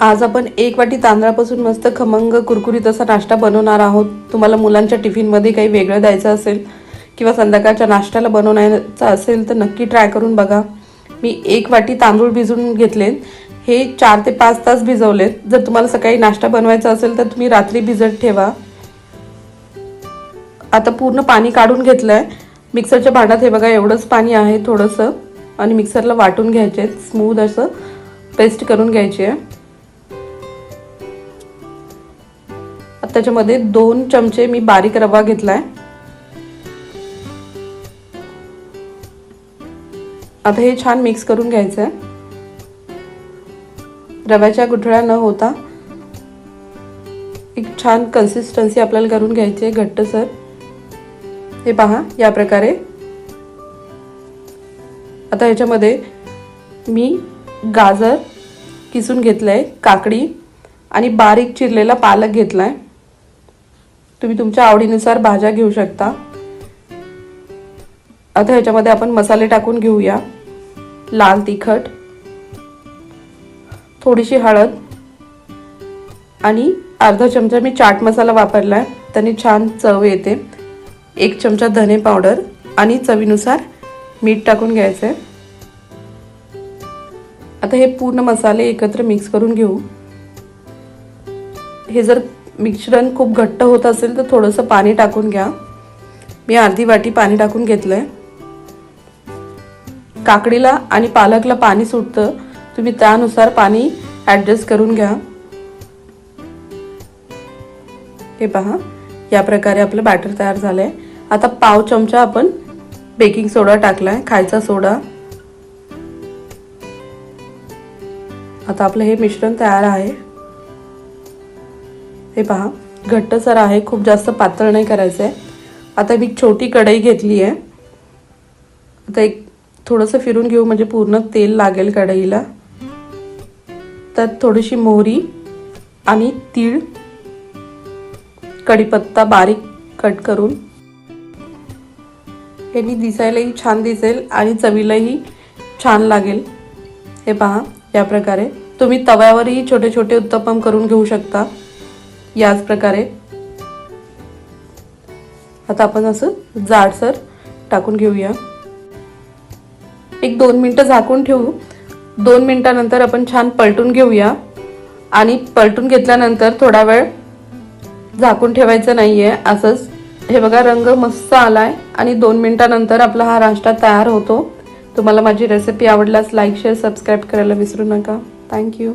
आज आपण एक वाटी तांदळापासून मस्त खमंग कुरकुरीत असा नाश्ता बनवणार आहोत. तुम्हाला मुलांच्या टिफिनमध्ये काही वेगळं द्यायचं असेल किंवा संध्याकाळच्या नाश्त्याला बनवण्याचा असेल तर नक्की ट्राय करून बघा. मी एक वाटी तांदूळ भिजून घेतले हे चार ते पाच तास भिजवलेत. जर तुम्हाला सकाळी नाश्ता बनवायचा असेल तर तुम्ही रात्री भिजत ठेवा. आता पूर्ण पाणी काढून घेतलंय. मिक्सरच्या भांड्यात हे बघा एवढंच पाणी आहे थोडंसं. आणि मिक्सरला वाटून घ्यायचे स्मूथ असं पेस्ट करून घ्यायची आहे. त्याच्यामध्ये दोन चमचे मी बारीक रवा घेतलाय. आता हे छान मिक्स करून घ्यायचं आहे रव्याच्या गुठळ्या न होता एक छान कन्सिस्टन्सी आपल्याला करून घ्यायची आहे घट्टसर. हे पहा या प्रकारे. आता ह्याच्यामध्ये मी गाजर किसून घेतलंय काकडी आणि बारीक चिरलेला पालक घेतलाय. तुम्ही तुमच्या आवडीनुसार भाज्या घेऊ शकता. आता ह्याच्यामध्ये आपण मसाले टाकून घेऊया. लाल तिखट थोडीशी हळद आणि अर्धा चमचा मी चाट मसाला वापरला आहे त्याने छान चव येते. एक चमचा धने पावडर आणि चवीनुसार मीठ टाकून घ्यायचं आहे आता हे पूर्ण मसाले एकत्र मिक्स करून घेऊ. हे जर मिश्रण खूप घट्ट होत असेल तर थोडंसं पाणी टाकून घ्या. मी अर्धी वाटी पाणी टाकून घेतलं आहे काकडीला आणि पालकला पाणी सुटतं. तुम्ही त्यानुसार पाणी ॲडजस्ट करून घ्या. हे पहा या प्रकारे आपलं बॅटर तयार झालं आहे आता पाव चमचा आपण बेकिंग सोडा टाकला आहे खायचा सोडा आता आपलं हे मिश्रण तयार आहे. हे पहा घट्टसर आहे खूप जास्त पातळ नाही करायचं आहे आता मी छोटी कढई घेतली आहे. आता एक थोडंसं फिरून घेऊ म्हणजे पूर्ण तेल लागेल कढईला. त्यात थोडीशी मोहरी आणि तीळ कढीपत्ता बारीक कट करून. हे दिसायलाही छान दिसेल आणि चवीलाही छान लागेल. हे पहा या प्रकारे. तुम्ही तव्यावरही छोटे छोटे उत्तपम करून घेऊ शकता. याच प्रकारे. आता आपण असं जाडसर टाकून घेऊया. एक दोन मिनटं झाकून ठेवू. दोन मिनटानंतर आपण छान पलटून घेऊया. आणि पलटून घेतल्यानंतर थोडा वेळ झाकून ठेवायचं नाही आहे असंच. हे बघा रंग मस्त आलाय. आणि दोन मिनटानंतर आपला हा नाश्ता तयार होतो. तुम्हाला माझी रेसिपी आवडल्यास लाईक शेअर सबस्क्राईब करायला विसरू नका. थँक्यू